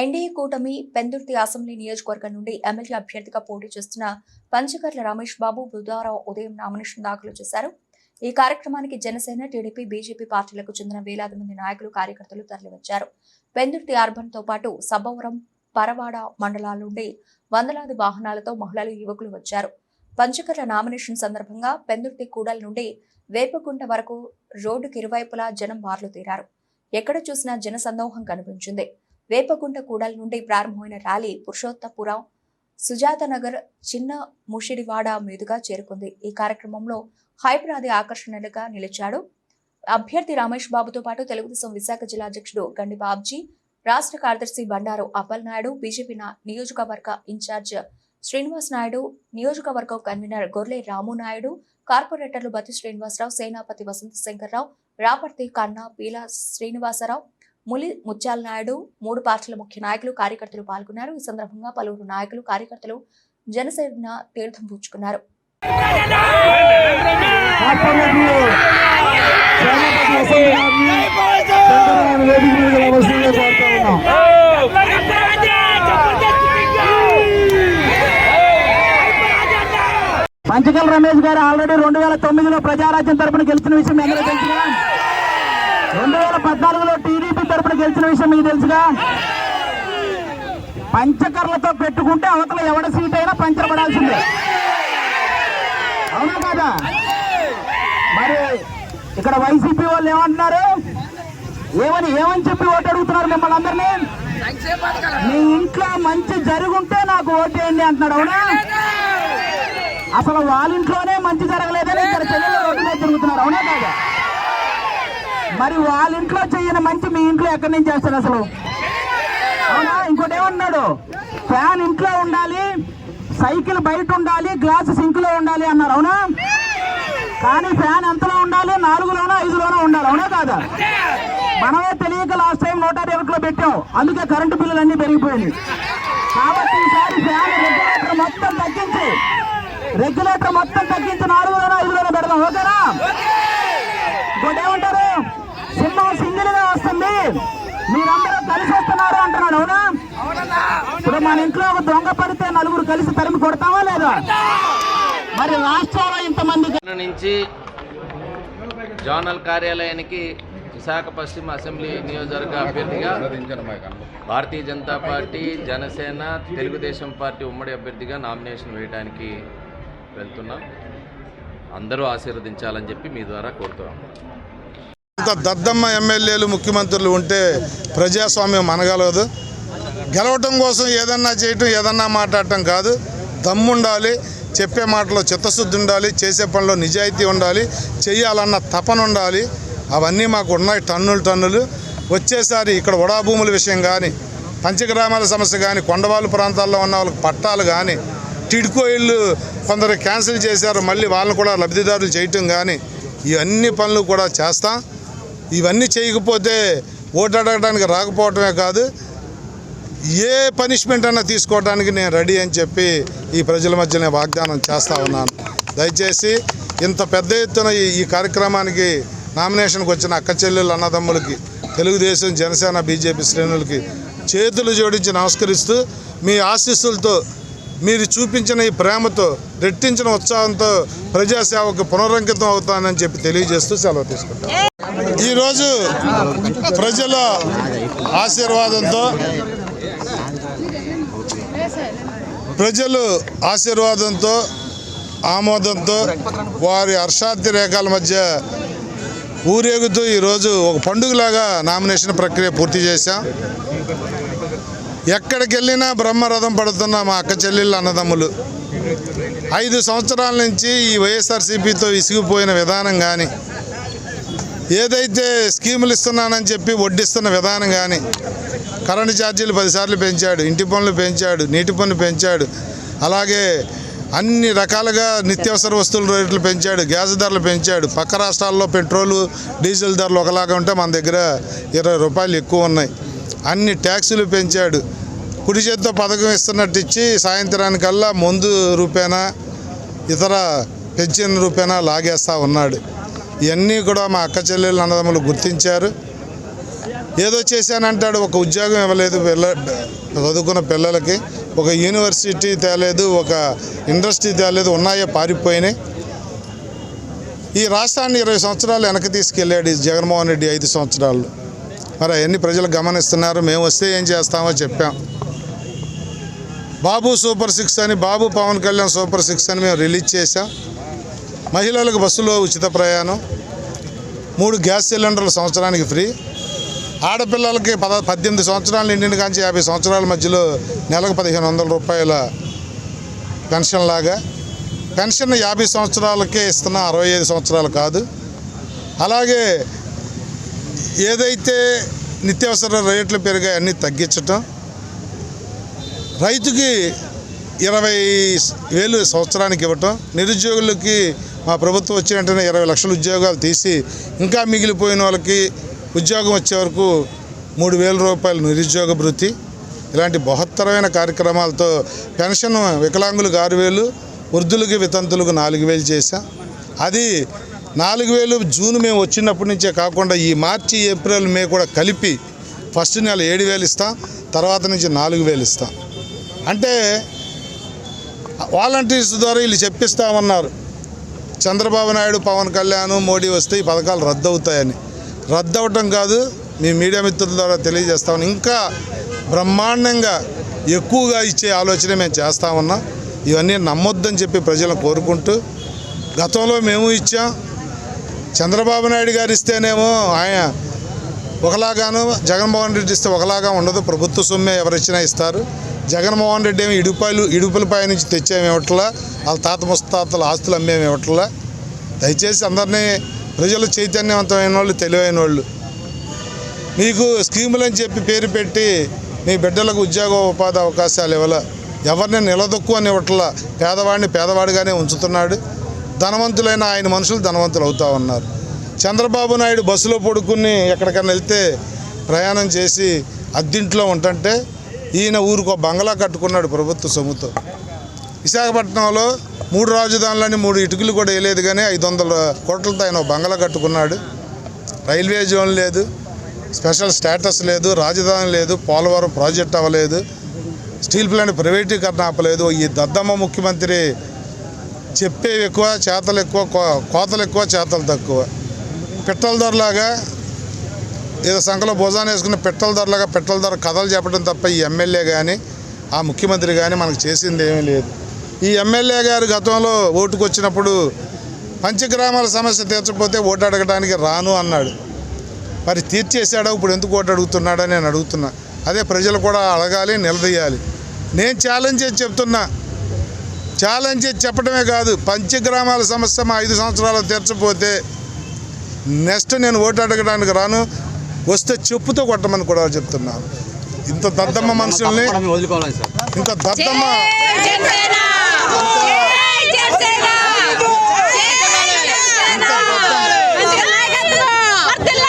NDA కూటమి Pendurthi assembly నియోజకవర్గం నుండి ఎమ్మెల్యే అభ్యర్థిగా పోటీ చేస్తున్న పంచకర్ల రమేష్ బాబు బుధవారం ఉదయం నామినేషన్ దాఖలు చేశారు. ఈ కార్యక్రమానికి జనసేన టీడీపీ బీజేపీ పార్టీలకు చెందిన వేలాది మంది నాయకులు కార్యకర్తలు తరలివచ్చారు. పెందుర్తి అర్బన్తో పాటు సబ్బవరం పరవాడ మండలాల నుండి వందలాది వాహనాలతో మహిళలు యువకులు వచ్చారు. పంచకర్ల నామినేషన్ సందర్భంగా పెందుర్తి కూడల నుండి వేపగుంట వరకు రోడ్డుకి ఇరువైపులా జనం బార్లు తీరారు. ఎక్కడ చూసినా జనసందోహం కనిపించింది. వేపగుంట కూడల నుండి ప్రారంభమైన ర్యాలీ పురుషోత్తపురం సుజాత నగర్ చిన్న ముషిడివాడ మీదుగా చేరుకుంది. ఈ కార్యక్రమంలో హైదరాబాద్ ఆకర్షణలుగా నిలిచాడు. అభ్యర్థి రమేష్ బాబుతో పాటు తెలుగుదేశం విశాఖ జిల్లా అధ్యక్షుడు గండి బాబ్జీ రాష్ట్ర కార్యదర్శి బండారు అప్పల్ నాయుడు బీజేపీ నియోజకవర్గ ఇన్ఛార్జ్ శ్రీనివాస్ నాయుడు నియోజకవర్గం కన్వీనర్ గొర్లే రాము నాయుడు కార్పొరేటర్లు బతి శ్రీనివాసరావు సేనాపతి వసంత శంకర్రావు రాపర్తి కన్నా పీలా శ్రీనివాసరావు ములి ముత్యాల నాయుడు మూడు పార్టీల ముఖ్య నాయకులు కార్యకర్తలు పాల్గొన్నారు. ఈ సందర్భంగా పలువురు నాయకులు కార్యకర్తలు జనసేన తీర్థం పూచుకున్నారు పంచకల్ రమేష్ గారు ఆల్రెడీ రెండు వేల తొమ్మిదిలో ప్రజారాజ్యం తరపున గెలిచిన విషయం అందరూ రెండు వేల పద్నాలుగులో తరపున గెలిచిన విషయం మీకు తెలుసుగా? పంచకర్లతో పెట్టుకుంటే అవతల ఎవడ సీట్ అయినా పంచబడాల్సిందే. అవునా కాదా? మరి ఇక్కడ వైసీపీ వాళ్ళు ఏమంటున్నారు? ఏమని ఏమని చెప్పి ఓటు అడుగుతున్నారు మిమ్మల్ని అందరినీ? మీ ఇంట్లో మంచి జరుగుంటే నాకు ఓటేయండి అంటున్నాడు అవునా? అసలు వాళ్ళ ఇంట్లోనే మంచి జరగలేదని ఇక్కడ చెల్లెలు రోడ్డు మీద తిరుగుతున్నారు అవునా కాదా? మరి వాళ్ళ ఇంట్లో చేయని మంచి మీ ఇంట్లో ఎక్కడి నుంచి చేస్తారు అసలు? అవునా? ఇంకోటి ఏమన్నాడు? ఫ్యాన్ ఇంట్లో ఉండాలి సైకిల్ బయట ఉండాలి గ్లాస్ సింక్లో ఉండాలి అన్నారు. అవునా? కానీ ఫ్యాన్ ఎంతలో ఉండాలి? నాలుగులోనో ఐదులోనో ఉండాలి. అవునా కాదా? మనమే తెలియక లాస్ట్ టైం నూట డెబ్బై పెట్టాం. అందుకే కరెంటు బిల్లులు అన్ని పెరిగిపోయింది కాబట్టి ఈసారి ఫ్యాన్ రెగ్యులేటర్ మొత్తం తగ్గించి రెగ్యులేటర్ మొత్తం తగ్గించి నాలుగులోనో ఐదులోనో పెడదాం. ఓకేనా? ఇంకోటి ఏమంటారు? మీరందరూ కలిసి వస్తున్నారు అంటున్నాడు అవునా? ఇప్పుడు మన ఇంట్లో ఒక దొంగ పడితే నలుగురు కలిసి తరిమి కొడతావా లేదా? మరి రాష్ట్రంలో ఇంతమంది నుంచి జోనల్ కార్యాలయానికి విశాఖ పశ్చిమ అసెంబ్లీ నియోజకవర్గ అభ్యర్థిగా భారతీయ జనతా పార్టీ జనసేన తెలుగుదేశం పార్టీ ఉమ్మడి అభ్యర్థిగా నామినేషన్ వేయడానికి వెళ్తున్నాం. అందరూ ఆశీర్వదించాలని చెప్పి మీ ద్వారా కోరుతున్నాం. అంత దద్దమ్మ ఎమ్మెల్యేలు ముఖ్యమంత్రులు ఉంటే ప్రజాస్వామ్యం అనగలదు. గెలవటం కోసం ఏదన్నా చేయటం ఏదన్నా మాట్లాడటం కాదు. దమ్ముండాలి చెప్పే మాటలో చిత్తశుద్ధి ఉండాలి చేసే పనిలో నిజాయితీ ఉండాలి చేయాలన్న తపన ఉండాలి. అవన్నీ మాకు ఉన్నాయి టన్నులు టన్నులు. వచ్చేసారి ఇక్కడ వడాభూముల విషయం కానీ పంచగ్రామాల సమస్య కానీ కొండవాళ్ళు ప్రాంతాల్లో ఉన్న వాళ్ళకి పట్టాలు కానీ టిడ్కో కొందరు క్యాన్సిల్ చేశారు మళ్ళీ వాళ్ళని కూడా లబ్ధిదారులు చేయటం కానీ ఇవన్నీ పనులు కూడా చేస్తాం. ఇవన్నీ చేయకపోతే ఓటు అడగడానికి రాకపోవటమే కాదు ఏ పనిష్మెంట్ అన్నా తీసుకోవడానికి నేను రెడీ అని చెప్పి ఈ ప్రజల మధ్య నేను వాగ్దానం చేస్తూ ఉన్నాను. దయచేసి ఇంత పెద్ద ఎత్తున ఈ ఈ కార్యక్రమానికి నామినేషన్కి వచ్చిన అక్క చెల్లెలు అన్నదమ్ములకి తెలుగుదేశం జనసేన బీజేపీ శ్రేణులకి చేతులు జోడించి నమస్కరిస్తూ మీ ఆశీస్సులతో మీరు చూపించిన ఈ ప్రేమతో రెట్టించిన ఉత్సాహంతో ప్రజాసేవకు పునరంకితం అవుతానని చెప్పి తెలియజేస్తూ సెలవు తీసుకుంటాను ఈరోజు ప్రజల ఆశీర్వాదంతో ప్రజలు ఆశీర్వాదంతో ఆమోదంతో వారి హర్షార్థి రేఖల మధ్య ఊరేగుతూ ఈరోజు ఒక పండుగలాగా నామినేషన్ ప్రక్రియ పూర్తి చేశాం. ఎక్కడికి వెళ్ళినా బ్రహ్మరథం పడుతున్న మా అక్క చెల్లెళ్ళు అన్నదమ్ములు. ఐదు సంవత్సరాల నుంచి ఈ వైఎస్ఆర్సీపీతో విసిగిపోయిన విధానం కానీ ఏదైతే స్కీములు ఇస్తున్నానని చెప్పి వడ్డిస్తున్న విధానం కానీ కరెంటు ఛార్జీలు పదిసార్లు పెంచాడు ఇంటి పనులు పెంచాడు నీటి పన్ను పెంచాడు అలాగే అన్ని రకాలుగా నిత్యావసర వస్తువుల రేట్లు పెంచాడు గ్యాస్ ధరలు పెంచాడు పక్క రాష్ట్రాల్లో పెట్రోలు డీజిల్ ధరలు ఒకలాగా ఉంటే మన దగ్గర ఇరవై రూపాయలు ఎక్కువ ఉన్నాయి. అన్ని ట్యాక్సులు పెంచాడు. కుడి చేత్తో పథకం ఇస్తున్నట్టు ఇచ్చి సాయంత్రానికల్లా మందు రూపేనా ఇతర పెన్షన్ రూపేనా లాగేస్తూ ఉన్నాడు. ఇవన్నీ కూడా మా అక్క చెల్లెళ్ళు అన్నదమ్ములు గుర్తించారు. ఏదో చేశానంటాడు ఒక ఉద్యోగం ఇవ్వలేదు పిల్ల చదువుకున్న పిల్లలకి ఒక యూనివర్సిటీ తేలేదు ఒక ఇండస్ట్రీ తేలేదు ఉన్నాయో పారిపోయినాయి. ఈ రాష్ట్రాన్ని ఇరవై సంవత్సరాలు వెనక్కి తీసుకెళ్ళాడు ఈ జగన్మోహన్ రెడ్డి ఐదు సంవత్సరాలు. మరి అవన్నీ ప్రజలు గమనిస్తున్నారు మేము వస్తే ఏం చేస్తామో చెప్పాం. బాబు సూపర్ సిక్స్ అని బాబు పవన్ కళ్యాణ్ సూపర్ సిక్స్ అని మేము రిలీజ్ చేశాం. మహిళలకు బస్సులో ఉచిత ప్రయాణం మూడు గ్యాస్ సిలిండర్లు సంవత్సరానికి ఫ్రీ. ఆడపిల్లలకి పద పద్దెనిమిది సంవత్సరాలు నిండిన కాంచి యాభై సంవత్సరాల మధ్యలో నెలకు పదిహేను వందల రూపాయల పెన్షన్ లాగా. పెన్షన్ యాభై సంవత్సరాలకే ఇస్తున్న అరవై ఐదు సంవత్సరాలు కాదు. అలాగే ఏదైతే నిత్యావసర రేట్లు పెరిగాయి అన్నీ తగ్గించటం. రైతుకి ఇరవై వేలు సంవత్సరానికి ఇవ్వటం. నిరుద్యోగులకి మా ప్రభుత్వం వచ్చిన వెంటనే ఇరవై లక్షల ఉద్యోగాలు తీసి ఇంకా మిగిలిపోయిన వాళ్ళకి ఉద్యోగం వచ్చే వరకు మూడు వేల రూపాయలు నిరుద్యోగ భృతి. ఇలాంటి బహత్తరమైన కార్యక్రమాలతో పెన్షన్ వికలాంగులకు ఆరు వేలు వృద్ధులకి వితంతులకు నాలుగు వేలు చేశాం. అది నాలుగు వేలు జూన్ మేము వచ్చినప్పటి నుంచే కాకుండా ఈ మార్చి ఏప్రిల్ మే కూడా కలిపి ఫస్ట్ నెల ఏడు వేలు ఇస్తాం తర్వాత నుంచి నాలుగు వేలు ఇస్తాం. అంటే వాలంటీర్స్ ద్వారా వీళ్ళు చెప్పిస్తామన్నారు. చంద్రబాబు నాయుడు పవన్ కళ్యాణ్ మోడీ వస్తే ఈ పథకాలు రద్దు అవుతాయని రద్దు అవటం కాదు మీ మీడియా మిత్రుల ద్వారా తెలియజేస్తామని. ఇంకా బ్రహ్మాండంగా ఎక్కువగా ఇచ్చే ఆలోచన మేము చేస్తా ఉన్నాం. ఇవన్నీ నమ్మొద్దని చెప్పి ప్రజలను కోరుకుంటూ గతంలో మేము ఇచ్చాం. చంద్రబాబు నాయుడు గారు ఇస్తేనేమో ఆయన ఒకలాగాను జగన్మోహన్ రెడ్డి ఇస్తే ఒకలాగా ఉండదు. ప్రభుత్వ సొమ్మే ఎవరిచ్చినా ఇస్తారు. జగన్మోహన్ రెడ్డి ఏమి ఇడుపాయలు ఇడుపులపై నుంచి తెచ్చేమి వాళ్ళ తాత ముస్తాతల ఆస్తులు అమ్మేమి దయచేసి అందరినీ ప్రజలు చైతన్యవంతమైన వాళ్ళు తెలివైన వాళ్ళు. మీకు స్కీములు అని చెప్పి పేరు పెట్టి మీ బిడ్డలకు ఉద్యోగ ఉపాధి అవకాశాలు ఇవ్వాల? ఎవరిని నిలదొక్కువని ఇవ్వట్లా? పేదవాడిని పేదవాడిగానే ఉంచుతున్నాడు. ధనవంతులైన ఆయన మనుషులు ధనవంతులు అవుతా ఉన్నారు. చంద్రబాబు నాయుడు బస్సులో పడుకుని ఎక్కడికైనా వెళ్తే ప్రయాణం చేసి అద్దింట్లో ఉంటుంటే ఈయన ఊరికి ఒక బంగ్లా కట్టుకున్నాడు ప్రభుత్వ సొమ్ముతో. విశాఖపట్నంలో మూడు రాజధానులని మూడు ఇటుకలు కూడా వేయలేదు కానీ ఐదు వందల కోట్లతో ఆయన బంగ్లా కట్టుకున్నాడు. రైల్వే జోన్ లేదు స్పెషల్ స్టేటస్ లేదు రాజధాని లేదు పోలవరం ప్రాజెక్ట్ అవ్వలేదు స్టీల్ ప్లాంట్ ప్రైవేటీకరణ ఆపలేదు. ఈ దద్దమ్మ ముఖ్యమంత్రి చెప్పేవి ఎక్కువ చేతలు ఎక్కువ కో- కోతలు ఎక్కువ చేతలు తక్కువ. పిట్టల ధరలాగా ఏదో సంఖలో భోజనం వేసుకున్న పెట్రోల్ ధరలుగా పెట్రోల్ ధర కథలు చెప్పడం తప్ప ఈ ఎమ్మెల్యే కానీ ఆ ముఖ్యమంత్రి కానీ మనకు చేసింది ఏమీ లేదు. ఈ ఎమ్మెల్యే గారు గతంలో ఓటుకు వచ్చినప్పుడు పంచగ్రామాల సమస్య తీర్చకపోతే ఓటు అడగడానికి రాను అన్నాడు. మరి తీర్చేశాడా? ఇప్పుడు ఎందుకు ఓటు అడుగుతున్నాడని నేను అడుగుతున్నా. అదే ప్రజలు కూడా అడగాలి నిలదీయాలి. నేను ఛాలెంజ్ చేసి చెప్తున్నా. ఛాలెంజ్ చేసి చెప్పడమే కాదు పంచగ్రామాల సమస్య మా ఐదు సంవత్సరాలు తీర్చపోతే నెక్స్ట్ నేను ఓటు అడగడానికి రాను. వస్తే చెప్పుతో కొట్టమని కూడా చెప్తున్నాను ఇంత దద్దమ్మ మనుషుల్ని ఇంత దద్దమ్మ ఇంత దద్దమ్మ